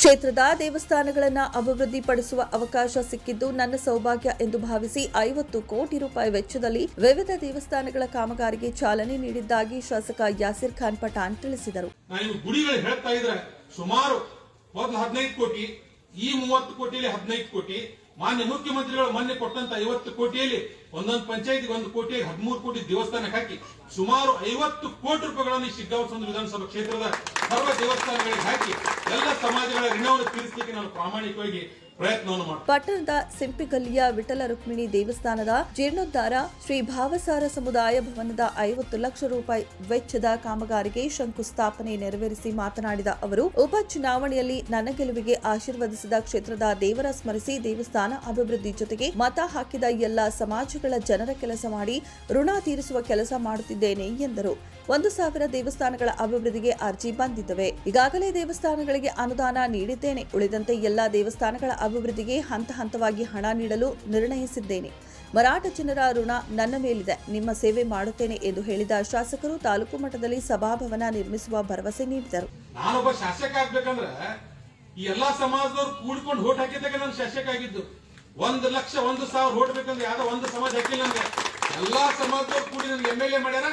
ಕ್ಷೇತ್ರದ ದೇವಸ್ಥಾನಗಳನ್ನು ಅಭಿವೃದ್ಧಿಪಡಿಸುವ ಅವಕಾಶ ಸಿಕ್ಕಿದ್ದು ನನ್ನ ಸೌಭಾಗ್ಯ ಎಂದು ಭಾವಿಸಿ ಐವತ್ತು ಕೋಟಿ ರೂಪಾಯಿ ವೆಚ್ಚದಲ್ಲಿ ವಿವಿಧ ದೇವಸ್ಥಾನಗಳ ಕಾಮಗಾರಿಗೆ ಚಾಲನೆ ನೀಡಿದ್ದಾಗಿ ಶಾಸಕ ಯಾಸಿರ್ ಖಾನ್ ಪಠಾಣ್ ತಿಳಿಸಿದರು. ಈ ಮೂವತ್ತು ಕೋಟಿಯಲ್ಲಿ ಹದಿನೈದು ಕೋಟಿ, ಮಾನ್ಯ ಮುಖ್ಯಮಂತ್ರಿಗಳು ಮೊನ್ನೆ ಕೊಟ್ಟಂತ ಐವತ್ತು ಕೋಟಿಯಲ್ಲಿ ಒಂದೊಂದು ಪಂಚಾಯತ್ಗೆ ಒಂದು ಕೋಟಿ ಹದಿಮೂರು ಕೋಟಿ ದೇವಸ್ಥಾನಕ್ಕೆ ಹಾಕಿ ಸುಮಾರು ಐವತ್ತು ಕೋಟಿ ರೂಪಾಯಿಗಳನ್ನು ಶಿಗ್ಗಾಂವ ವಿಧಾನಸಭಾ ಕ್ಷೇತ್ರದ ಸರ್ವ ದೇವಸ್ಥಾನಗಳಿಗೆ ಹಾಕಿ ಎಲ್ಲ ಸಮಾಜಗಳ ಋಣವನ್ನು ತೀರಿಸಲಿಕ್ಕೆ ನಾನು ಪ್ರಾಮಾಣಿಕವಾಗಿ ಪಟ್ಟಣದ ಸಿಂಪಿಗಲ್ಲಿಯ ವಿಠಲ ರುಕ್ಮಿಣಿ ದೇವಸ್ಥಾನದ ಜೀರ್ಣೋದ್ಧಾರ ಶ್ರೀ ಭಾವಸಾರ ಸಮುದಾಯ ಭವನದ ಐವತ್ತು ಲಕ್ಷ ರೂಪಾಯಿ ವೆಚ್ಚದ ಕಾಮಗಾರಿಗೆ ಶಂಕುಸ್ಥಾಪನೆ ನೆರವೇರಿಸಿ ಮಾತನಾಡಿದ ಅವರು ಉಪಚುನಾವಣೆಯಲ್ಲಿ ನನ್ನ ಗೆಲುವಿಗೆ ಆಶೀರ್ವದಿಸಿದ ಕ್ಷೇತ್ರದ ದೇವರ ಸ್ಮರಿಸಿ ದೇವಸ್ಥಾನ ಅಭಿವೃದ್ಧಿ ಜೊತೆಗೆ ಮತ ಹಾಕಿದ ಎಲ್ಲ ಸಮಾಜಗಳ ಜನರ ಕೆಲಸ ಮಾಡಿ ಋಣ ತೀರಿಸುವ ಕೆಲಸ ಮಾಡುತ್ತಿದ್ದೇನೆ ಎಂದರು. ಒಂದು ಸಾವಿರ ದೇವಸ್ಥಾನಗಳ ಅಭಿವೃದ್ಧಿಗೆ ಅರ್ಜಿ ಬಂದಿದ್ದವೆ. ಈಗಾಗಲೇ ದೇವಸ್ಥಾನಗಳಿಗೆ ಅನುದಾನ ನೀಡಿದ್ದೇನೆ. ಉಳಿದಂತೆ ಎಲ್ಲಾ ದೇವಸ್ಥಾನಗಳ ಅಭಿವೃದ್ಧಿಗೆ ಹಂತ ಹಂತವಾಗಿ ಹಣ ನೀಡಲು ನಿರ್ಣಯಿಸಿದ್ದೇನೆ. ಮರಾಠ ಜನರ ಋಣ ನನ್ನ ಮೇಲಿದೆ. ನಿಮ್ಮ ಸೇವೆ ಮಾಡುತ್ತೇನೆ ಎಂದು ಹೇಳಿದ ಶಾಸಕರು ತಾಲೂಕು ಮಟ್ಟದಲ್ಲಿ ಸಭಾಭವನ ನಿರ್ಮಿಸುವ ಭರವಸೆ ನೀಡಿದರು. ನಾನೊಬ್ಬ ಶಾಸಕ ಆಗ್ಬೇಕಂದ್ರ ಈ ಎಲ್ಲಾ ಸಮಾಜದವ್ರು ಕೂಡ್ಕೊಂಡು ಹೋಟ್ ಹಾಕಿದಾಗ ನಾನು ಶಾಸಕ ಆಗಿದ್ದು. ಒಂದು ಲಕ್ಷ ಒಂದು ಸಾವಿರ ಹೋಟ್ ಬೇಕಂದ್ರೆ ಯಾವ್ದೋ ಒಂದು ಸಮಾಜ ಹಾಕಿಲ್ಲ ನನ್ಗೆ ಎಲ್ಲಾ ಸಮಾಜದವ್ರು ಕೂಡಿ ನನ್ಗೆ ಎಂ ಎಲ್ ಎ ಮಾಡ್ಯಾರ.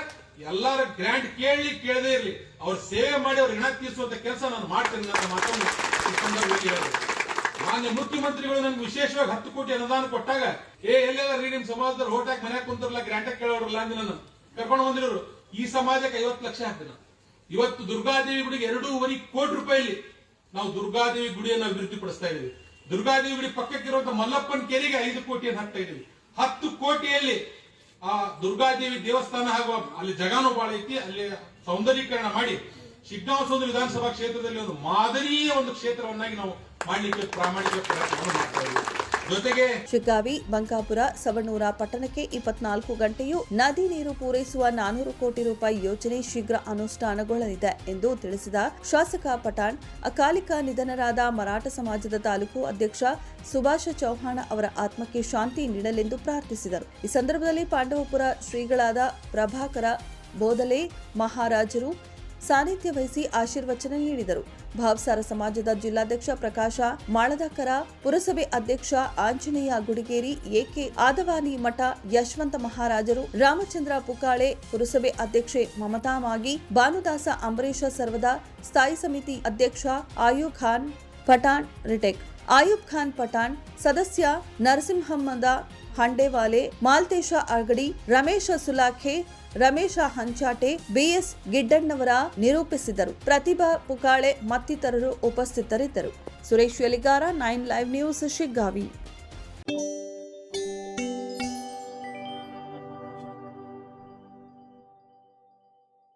ಎಲ್ಲಾರ ಗ್ರ್ಯಾಂಟ್ ಕೇಳಿ ಕೇಳದೇ ಇರಲಿ. ಅವ್ರ ಸೇವೆ ಮಾಡಿ ಅವ್ರ ಋಣ ತೀರಿಸುವಂತ ಕೆಲಸ ನಾನು ಮಾಡ್ತೇನೆ ಅಂತ ಮಾತನ್ನು ಈ ಸಂದರ್ಭದಲ್ಲಿ ಮಾನ್ಯ ಮುಖ್ಯಮಂತ್ರಿಗಳು ನನ್ಗೆ ವಿಶೇಷವಾಗಿ ಹತ್ತು ಕೋಟಿ ಅನುದಾನ ಕೊಟ್ಟಾಗ, ಏ ಎಲ್ಲೆಲ್ಲ ನಿಮ್ ಸಮಾಜದವ್ರು ಹೋಟ್ ಹಾಕಿ ಮನ್ಯಾಗ ಗ್ರಾಂಟ್ ಗ್ರ್ಯಾಂಟ್ ಕೇಳೋರಲ್ಲ ಅಂದ್ರೆ ನಾನು ಕರ್ಕೊಂಡು ಬಂದಿರೋರು. ಈ ಸಮಾಜಕ್ಕೆ ಐವತ್ತು ಲಕ್ಷ ಹಾಕ್ತೀನಿ. ಇವತ್ತು ದುರ್ಗಾದೇವಿ ಗುಡಿಗೆ ಎರಡೂವರೆ ಕೋಟಿ ರೂಪಾಯಿಲಿ ನಾವು ದುರ್ಗಾದೇವಿ ಗುಡಿಯನ್ನು ಅಭಿವೃದ್ಧಿ ಪಡಿಸ್ತಾ ಇದೀವಿ ದುರ್ಗಾದೇವಿ ಗುಡಿ ಪಕ್ಕಕ್ಕಿರುವಂತ ಮಲ್ಲಪ್ಪನ ಕೆರೆಗೆ ಐದು ಕೋಟಿಯನ್ನು ಹಾಕ್ತಾ ಇದ್ದೀವಿ. ಹತ್ತು ಕೋಟಿಯಲ್ಲಿ ಆ ದುರ್ಗಾದೇವಿ ದೇವಸ್ಥಾನ ಹಾಗೂ ಅಲ್ಲಿ ಜಗಾನು ಬಾಳ ಐತಿ, ಅಲ್ಲಿ ಸೌಂದರ್ಯೀಕರಣ ಮಾಡಿ ಶಿಗ್ಗಾಂವ ವಿಧಾನಸಭಾ ಕ್ಷೇತ್ರದಲ್ಲಿ ಒಂದು ಮಾದರಿಯ ಒಂದು ಕ್ಷೇತ್ರವನ್ನಾಗಿ ನಾವು ಮಾಡಲಿಕ್ಕೆ ಪ್ರಾಮಾಣಿಕ ಪ್ರಯತ್ನವನ್ನು ಮಾಡ್ತಾ ಜೊತೆಗೆ ಶಿಗ್ಗಾವಿ, ಬಂಕಾಪುರ, ಸವಣೂರ ಪಟ್ಟಣಕ್ಕೆ ಇಪ್ಪತ್ನಾಲ್ಕು ಗಂಟೆಯೂ ನದಿ ನೀರು ಪೂರೈಸುವ ನಾನೂರು ಕೋಟಿ ರೂಪಾಯಿ ಯೋಜನೆ ಶೀಘ್ರ ಅನುಷ್ಠಾನಗೊಳ್ಳಲಿದೆ ಎಂದು ತಿಳಿಸಿದ ಶಾಸಕ ಪಠಾಣ್, ಅಕಾಲಿಕ ನಿಧನರಾದ ಮರಾಠ ಸಮಾಜದ ತಾಲೂಕು ಅಧ್ಯಕ್ಷ ಸುಭಾಷ ಚೌಹಾಣ ಅವರ ಆತ್ಮಕ್ಕೆ ಶಾಂತಿ ನೀಡಲೆಂದು ಪ್ರಾರ್ಥಿಸಿದರು. ಈ ಸಂದರ್ಭದಲ್ಲಿ ಪಾಂಡವಪುರ ಶ್ರೀಗಳಾದ ಪ್ರಭಾಕರ ಬೋದಲೆ ಮಹಾರಾಜರು ಸಾನ್ನಿಧ್ಯ ವಹಿಸಿ ಆಶೀರ್ವಚನ ನೀಡಿದರು. ಭಾವಸಾರ ಸಮಾಜದ ಜಿಲ್ಲಾಧ್ಯಕ್ಷ ಪ್ರಕಾಶ, ಮಾಳದಕರ ಪುರಸಭೆ ಅಧ್ಯಕ್ಷ ಆಂಜನೇಯ ಗುಡಿಗೇರಿ, ಎಕೆ ಆದವಾನಿ ಮಠ ಯಶವಂತ ಮಹಾರಾಜರು, ರಾಮಚಂದ್ರ ಪುಕಾಳೆ ಪುರಸಭೆ ಅಧ್ಯಕ್ಷೆ ಮಮತಾ ಮಾಗಿ ಭಾನುದಾಸ ಅಂಬರೀಷ ಸರ್ವದ ಸ್ಥಾಯಿ ಸಮಿತಿ ಅಧ್ಯಕ್ಷ ಆಯು ಖಾನ್ ಪಠಾಣ್ ರಿಟೆಕ್. ಆಯೂಬ್ ಖಾನ್ ಪಠಾಣ್ ಸದಸ್ಯ ನರಸಿಂಹಮ್ಮದ ಹಂಡೇವಾಲೆ ಮಾಲ್ತೇಶ ಅಗಡಿ ರಮೇಶ ಸುಲಾಖೆ, ರಮೇಶ ಹಂಚಾಟೆ, ಬಿಎಸ್ ಗಿಡ್ಡಣ್ಣವರ ನಿರೂಪಿಸಿದರು. ಪ್ರತಿಭಾ ಪುಕಾಳೆ ಮತ್ತಿತರರು ಉಪಸ್ಥಿತರಿದ್ದರು. Suresh Yaligar, nine live news, Shiggavi.